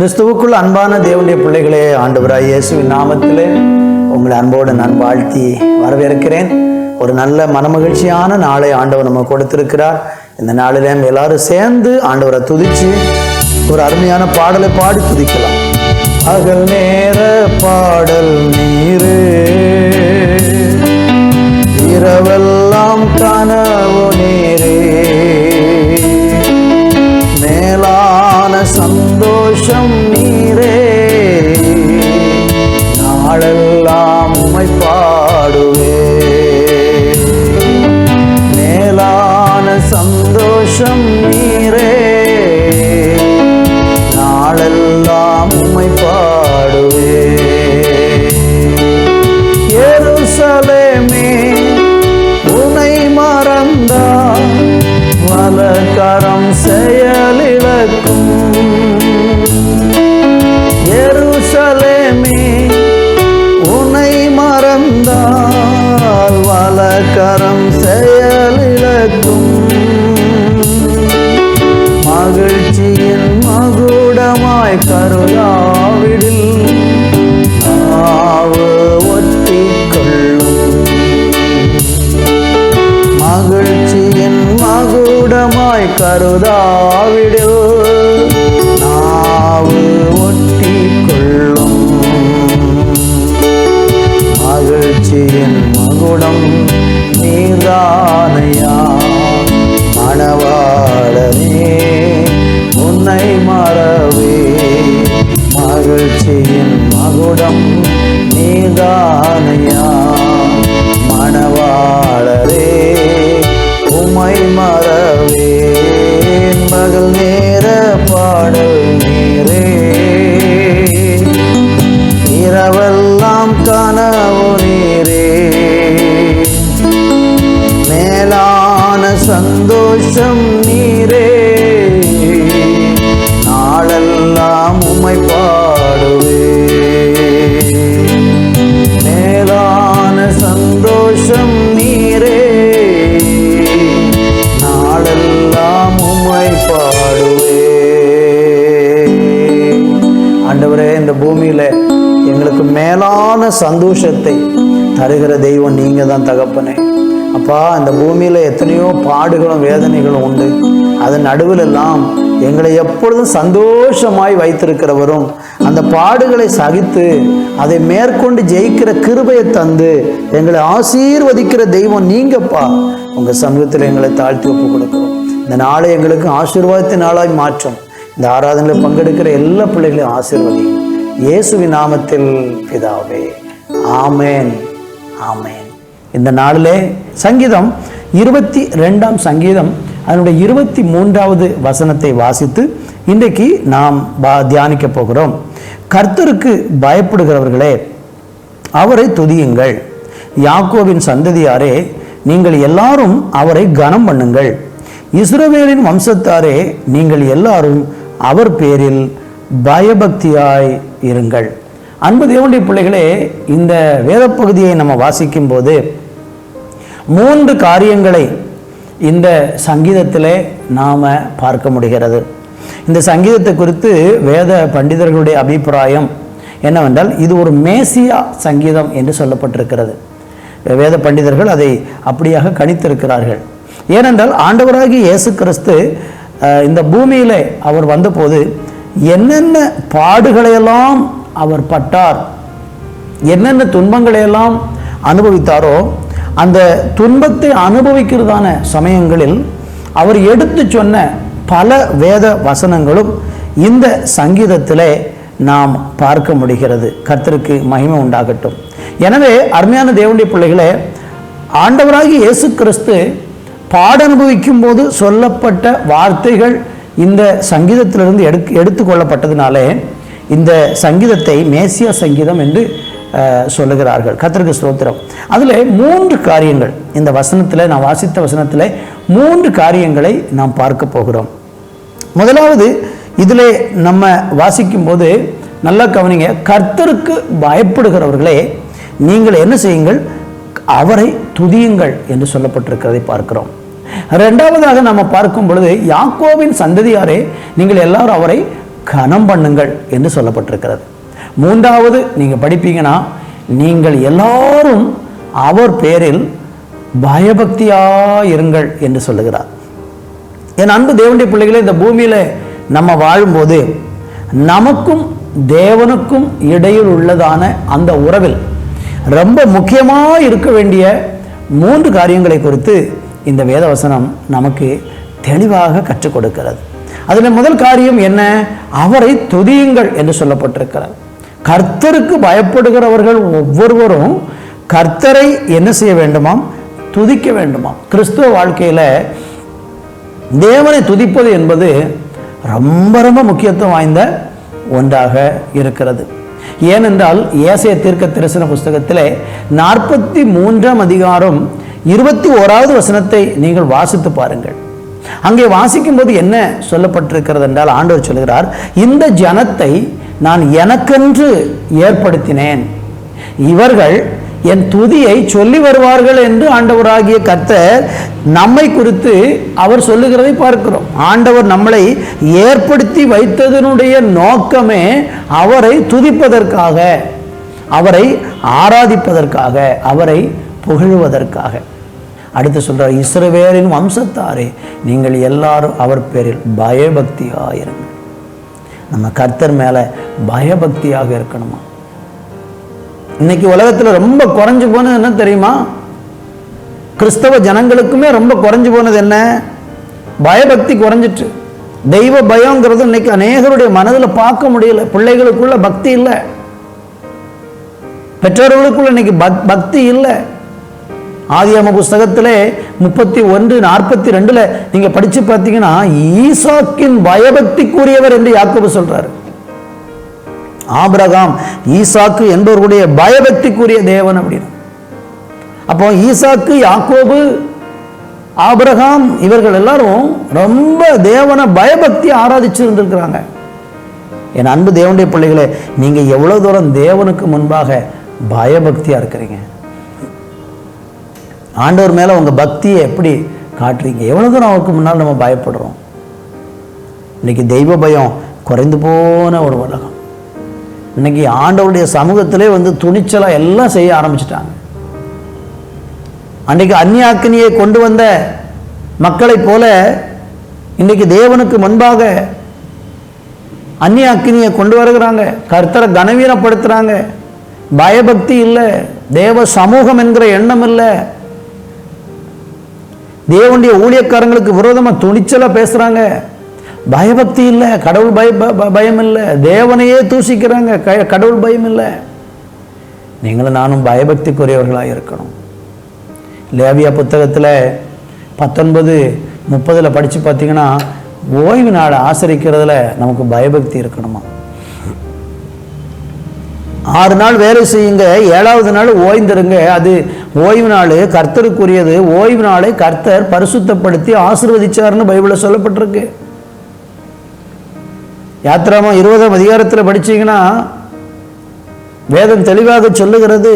கிறிஸ்துவுக்குள் அன்பான தேவனுடைய பிள்ளைகளே ஆண்டவராய் இயேசுவின் நாமத்திலே உங்களை அன்போடு நான் வாழ்த்தி வரவேற்கிறேன். ஒரு நல்ல மனமகிழ்ச்சியான நாளை ஆண்டவர் நம்ம கொடுத்திருக்கிறார். இந்த நாளிலே நம்ம எல்லாரும் சேர்ந்து ஆண்டவரை துதிச்சு ஒரு அருமையான பாடலை பாடி துதிக்கலாம். அகல் நேர பாடல் நீரு இரவெல்லாம் கனவு நீரே. மேலான சந்தோஷம் நீரே. நாளெல்லாம் மகுடமாய் நாவு ஒட்டி கொள்ளும் மகிழ்ச்சியின் மகுடம் நீதானையா மணவாளனே உன்னை மறவே. மகிழ்ச்சியின் மகுடம் நீதானையா மணவாளரே உமை மறவே. மகள் நேர சந்தோஷத்தை தருகிற தெய்வம் நீங்கள் தான் தகப்பனே. அப்பா இந்த பூமியில எத்தனையோ பாடுகளும் வேதனைகளும் உண்டு. அதன் நடுவில் எல்லாம் எங்களை எப்பொழுதும் சந்தோஷமாய் வைத்திருக்கிறவரும் அந்த பாடுகளை சகித்து அதை மேற்கொண்டு ஜெயிக்கிற கிருபையை தந்து எங்களை ஆசீர்வதிக்கிற தெய்வம் நீங்கப்பா. உங்க சமூகத்தில் எங்களை தாழ்த்தி ஒப்பு கொடுக்கிறோம். இந்த நாளை எங்களுக்கு ஆசீர்வாதத்தின் நாளாய் மாற்றும். இந்த ஆராதனையில் பங்கெடுக்கிற எல்லா பிள்ளைகளையும் ஆசீர்வதிக்கும் இயேசுவி நாமத்தில் பிதாவே ஆமேன் ஆமேன். இந்த நாளிலே சங்கீதம் இருபத்தி ரெண்டாம் சங்கீதம் அதனுடைய இருபத்தி மூன்றாவது வசனத்தை வாசித்து இன்றைக்கு நாம் பா- தியானிக்க போகிறோம். கர்த்தருக்கு பயப்படுகிறவர்களே அவரை துதியுங்கள். யாக்கோவின் சந்ததியாரே நீங்கள் எல்லாரும் அவரை கனம் பண்ணுங்கள். இஸ்ரவேலின் வம்சத்தாரே நீங்கள் எல்லாரும் அவர் பேரில் பயபக்தியாய் இருங்கள். அன்பு தேவனுடைய பிள்ளைகளே இந்த வேத பகுதியை நம்ம வாசிக்கும் போது மூன்று காரியங்களை இந்த சங்கீதத்திலே நாம் பார்க்க முடிகிறது. இந்த சங்கீதத்தை குறித்து வேத பண்டிதர்களுடைய அபிப்பிராயம் என்னவென்றால் இது ஒரு மேசியா சங்கீதம் என்று சொல்லப்பட்டிருக்கிறது. வேத பண்டிதர்கள் அதை அப்படியாக கணித்திருக்கிறார்கள். ஏனென்றால் ஆண்டவராகிய இயேசு கிறிஸ்து இந்த பூமியிலே அவர் வந்தபோது என்னென்ன பாடுகளையெல்லாம் அவர் பட்டார் என்னென்ன துன்பங்களை எல்லாம் அனுபவித்தாரோ அந்த துன்பத்தை அனுபவிக்கிறதான சமயங்களில் அவர் எடுத்து சொன்ன பல வேத வசனங்களும் இந்த சங்கீதத்திலே நாம் பார்க்க முடிகிறது. கர்த்தருக்கு மகிமை உண்டாகட்டும். எனவே அருமையான தேவனுடைய பிள்ளைகளே ஆண்டவராகி இயேசு கிறிஸ்து பாட அனுபவிக்கும் போது சொல்லப்பட்ட வார்த்தைகள் இந்த சங்கீதத்திலிருந்து எடுத்து எடுத்துக்கொள்ளப்பட்டதுனாலே இந்த சங்கீதத்தை மேசியா சங்கீதம் என்று சொல்லுகிறார்கள். கர்த்தருக்கு ஸ்தோத்திரம். அதில் மூன்று காரியங்கள் இந்த வசனத்தில் நான் வாசித்த வசனத்தில் மூன்று காரியங்களை நாம் பார்க்க போகிறோம். முதலாவது இதில் நம்ம வாசிக்கும்போது நல்லா கவனிங்க கர்த்தருக்கு பயப்படுகிறவர்களே நீங்கள் என்ன செய்யுங்கள் அவரை துதியுங்கள் என்று சொல்லப்பட்டிருக்கிறதை பார்க்கிறோம். ரெண்டாவதாக நம்ம பார்க்கும் பொழுது யாக்கோவின் சந்ததியாரே நீங்கள் எல்லாரும் அவரை கனம் பண்ணுங்கள் என்று சொல்லப்பட்டிருக்கிறது. மூன்றாவது நீங்கள் படிப்பீங்கன்னா நீங்கள் எல்லாரும் அவர் பேரில் பயபக்தியாயிருங்கள் என்று சொல்லுகிறார். என் அன்பு தேவனுடைய பிள்ளைகளே இந்த பூமியில நம்ம வாழும்போது நமக்கும் தேவனுக்கும் இடையில் உள்ளதான அந்த உறவில் ரொம்ப முக்கியமாக இருக்க வேண்டிய மூன்று காரியங்களை குறித்து இந்த வேத வசனம் நமக்கு தெளிவாக கற்றுக் கொடுக்கிறது. அதில் முதல் காரியம் என்ன? அவரை துதியுங்கள் என்று சொல்லப்பட்டிருக்கிறார் கர்த்தருக்கு பயப்படுகிறவர்கள் ஒவ்வொருவரும் கர்த்தரை என்ன செய்ய வேண்டுமாம்? துதிக்க வேண்டுமாம். கிறிஸ்துவ வாழ்க்கையில் தேவனை துதிப்பது என்பது ரொம்ப ரொம்ப முக்கியத்துவம் வாய்ந்த ஒன்றாக இருக்கிறது. ஏனென்றால் ஏசைய தீர்க்க தரிசன புஸ்தகத்திலே நாற்பத்தி மூன்றாம் அதிகாரம் இருபத்தி ஓராவது வசனத்தை நீங்கள் வாசித்து பாருங்கள். அங்கே வாசிக்கும் போது என்ன சொல்லப்பட்டிருக்கிறது என்றால் ஆண்டவர் சொல்கிறார் இந்த ஜனத்தை நான் எனக்கென்று ஏற்படுத்தினேன். இவர்கள் என் துதியை சொல்லி வருவார்கள் என்று ஆண்டவராகிய கர்த்தர் நம்மை குறித்து அவர் சொல்லுகிறதை பார்க்கிறோம். ஆண்டவர் நம்மளை ஏற்படுத்தி வைத்ததனுடைய நோக்கமே அவரை துதிப்பதற்காக அவரை ஆராதிப்பதற்காக அவரை புகழுவதற்காக. அடுத்து சொல்றார் இஸ்ரவேலின் வம்சத்தாரே நீங்கள் எல்லாரும் அவர் பேரில் பயபக்தியாயிருங்கள் நம்ம கர்த்தர் மேலே பயபக்தியாக இருக்கணுமா? இன்னைக்கு உலகத்தில் ரொம்ப குறைஞ்சு போனது என்ன தெரியுமா? கிறிஸ்தவ ஜனங்களுக்குமே ரொம்ப குறைஞ்சு போனது என்ன? பயபக்தி குறைஞ்சிட்டு. தெய்வ பயங்கிறது இன்னைக்கு அநேகருடைய மனதில் பார்க்க முடியல. பிள்ளைகளுக்குள்ள பக்தி இல்லை. பெற்றோர்களுக்குள்ள இன்னைக்கு பக்தி இல்லை. ஆதியாம புஸ்தகத்திலே முப்பத்தி ஒன்று நாற்பத்தி ரெண்டுல நீங்க படிச்சு பார்த்தீங்கன்னா ஈசாக்கின் பயபக்திக்குரியவர் என்று யாக்கோபு சொல்றாரு. ஆபிரகாம் ஈசாக்கு என்பவர்களுடைய பயபக்திக்குரிய தேவன் அப்படின்னு. அப்போ ஈசாக்கு யாக்கோபு ஆபிரகாம் இவர்கள் எல்லாரும் ரொம்ப தேவனை பயபக்தி ஆராதிச்சு இருந்திருக்கிறாங்க. என் அன்பு தேவனுடைய பிள்ளைகளே நீங்க எவ்வளவு தூரம் தேவனுக்கு முன்பாக பயபக்தியா இருக்கிறீங்க? ஆண்டவர் மேல உங்க பக்தியை எப்படி காட்டுறீங்க? எவ்வளோ தூரம் அவருக்கு முன்னால் நம்ம பயப்படுறோம்? இன்னைக்கு தெய்வ பயம் குறைந்து போன ஒரு உலகம். இன்னைக்கு ஆண்டவருடைய சமூகத்திலே வந்து துணிச்சலா எல்லாம் செய்ய ஆரம்பிச்சிட்டாங்க. அன்றைக்கு அந்நியாக்கினியை கொண்டு வந்த மக்களைப் போல இன்னைக்கு தேவனுக்கு முன்பாக அந்நிய அக்கினியை கொண்டு வருகிறாங்க. கர்த்தரை கனவீனப்படுத்துகிறாங்க பயபக்தி இல்லை. தேவ சமூகம் என்கிற எண்ணம் இல்லை. தேவனுடைய ஊழியக்காரங்களுக்கு விரோதமாக துணிச்சலாக பேசுகிறாங்க பயபக்தி இல்லை கடவுள் பய ப- பயம் இல்லை தேவனையே தூசிக்கிறாங்க க- கடவுள் பயம் இல்லை. நீங்களும் நானும் பயபக்திக்குரியவர்களாக இருக்கணும். லேவியா புத்தகத்தில் பத்தொன்பது முப்பதில் படித்து பார்த்தீங்கன்னா ஓய்வு நாடு ஆசரிக்கிறதுல நமக்கு பயபக்தி இருக்கணுமா? ஆறு நாள் வேலை செய்யுங்க ஏழாவது நாள் ஓய்ந்திருங்க. அது ஓய்வு நாள் கர்த்தருக்குரியது. ஓய்வு நாளை கர்த்தர் பரிசுத்தப்படுத்தி ஆசிர்வதிச்சார்னு பைபிளில் சொல்லப்பட்டிருக்கு. யாத்திராமா இருபதாம் அதிகாரத்தில் படிச்சீங்கன்னா வேதம் தெளிவாக சொல்லுகிறது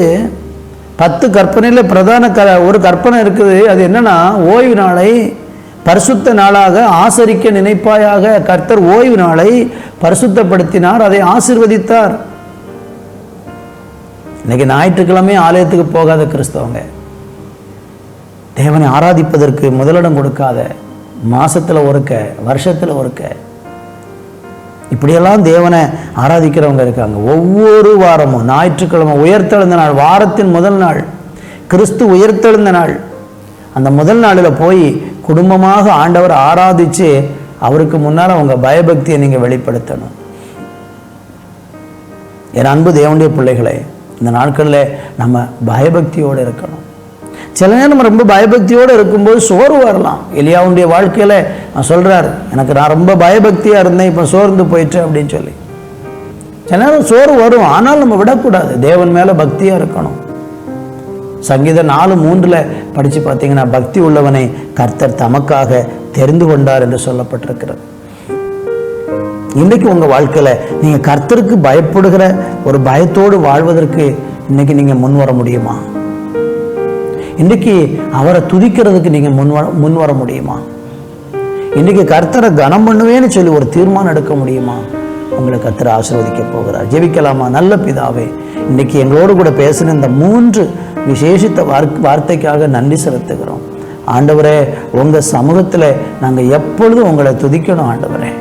பத்து கற்பனையில் பிரதான க ஒரு கற்பனை இருக்குது. அது என்னன்னா ஓய்வு நாளை பரிசுத்த நாளாக ஆசரிக்க நினைப்பாயாக. கர்த்தர் ஓய்வு நாளை பரிசுத்தப்படுத்தினார் அதை ஆசிர்வதித்தார். இன்னைக்கு ஞாயிற்றுக்கிழமை ஆலயத்துக்கு போகாத கிறிஸ்தவங்க. தேவனை ஆராதிப்பதற்கு முதலிடம் கொடுக்காத மாசத்துல ஒருக்க வருஷத்துல ஒருக்க. இப்படியெல்லாம் தேவனை ஆராதிக்கிறவங்க இருக்காங்க. ஒவ்வொரு வாரமும் ஞாயிற்றுக்கிழமை உயர்த்தெழுந்த நாள் வாரத்தின் முதல் நாள் கிறிஸ்து உயர்த்தெழுந்த நாள். அந்த முதல் நாளில் போய் குடும்பமாக ஆண்டவர் ஆராதிச்சு அவருக்கு முன்னால் அவங்க பயபக்தியை நீங்கள் வெளிப்படுத்தணும். என் அன்பு தேவனுடைய பிள்ளைகளே இந்த நாட்களில் நம்ம பயபக்தியோடு இருக்கணும். சில நேரம் நம்ம ரொம்ப பயபக்தியோடு இருக்கும்போது சோர்வு வரலாம். எலியாவுடைய வாழ்க்கையில் நான் சொல்கிறாரு எனக்கு நான் ரொம்ப பயபக்தியாக இருந்தேன் இப்போ சோர்ந்து போயிட்டேன் அப்படின்னு சொல்லி. சில நேரம் சோர்வு வரும் ஆனால் நம்ம விடக்கூடாது. தேவன் மேலே பக்தியாக இருக்கணும். சங்கீத நாலு மூன்றில் படித்து பார்த்தீங்கன்னா பக்தி உள்ளவனை கர்த்தர் தமக்காக தெரிந்து கொண்டார் என்று சொல்லப்பட்டிருக்கிறது. இன்னைக்கு உங்கள் வாழ்க்கையில் நீங்கள் கர்த்தருக்கு பயப்படுகிற ஒரு பயத்தோடு வாழ்வதற்கு இன்னைக்கு நீங்கள் முன் வர முடியுமா? இன்றைக்கு அவரை துதிக்கிறதுக்கு நீங்கள் முன் வர முன் வர முடியுமா? இன்றைக்கு கர்த்தரை கனம் பண்ணுவேன்னு சொல்லி ஒரு தீர்மானம் எடுக்க முடியுமா? உங்களை கர்த்தர் ஆசிர்வதிக்க போகிறார். ஜெபிக்கலாமா? நல்ல பிதாவே இன்னைக்கு எங்களோடு கூட பேசின இந்த மூன்று விசேஷித்த வார்த்தைக்காக நன்றி செலுத்துகிறோம். ஆண்டவரே உங்கள் சமூகத்தில் நாங்கள் எப்பொழுதும் உங்களை துதிக்கணும் ஆண்டவரே.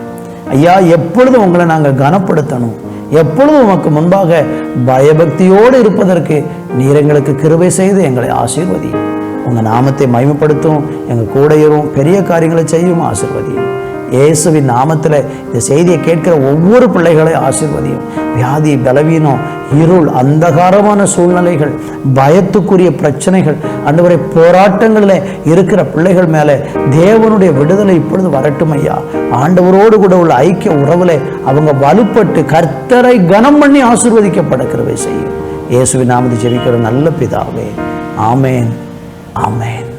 ஐயா எப்பொழுதும் உங்களை நாங்கள் கனப்படுத்தணும்? எப்பொழுதும் உமக்கு முன்பாக பயபக்தியோடு இருப்பதற்கு நீர் எங்களுக்கு கிருபை செய்து எங்களை ஆசீர்வதி. உங்கள் நாமத்தை மயமப்படுத்தும் எங்கள் கூடையரும் பெரிய காரியங்களை செய்யும் ஆசிர்வதியும் இயேசுவின் நாமத்தில் இந்த செய்தியை கேட்கிற ஒவ்வொரு பிள்ளைகளை ஆசிர்வதியும் வியாதி பலவீனம் இருள் அந்தகாரமான சூழ்நிலைகள் பயத்துக்குரிய பிரச்சனைகள் அந்தவரை போராட்டங்களில் இருக்கிற பிள்ளைகள் மேலே தேவனுடைய விடுதலை இப்பொழுது வரட்டும் ஐயா ஆண்டவரோடு கூட உள்ள ஐக்கிய உறவுல அவங்க வலுப்பட்டு கர்த்தரை கனம் பண்ணி ஆசீர்வதிக்கப்பட செய்யும் இயேசுவின் நாமதி ஜெபிக்கிற நல்ல பிதாவே. ஆமேன். ஆமேன்.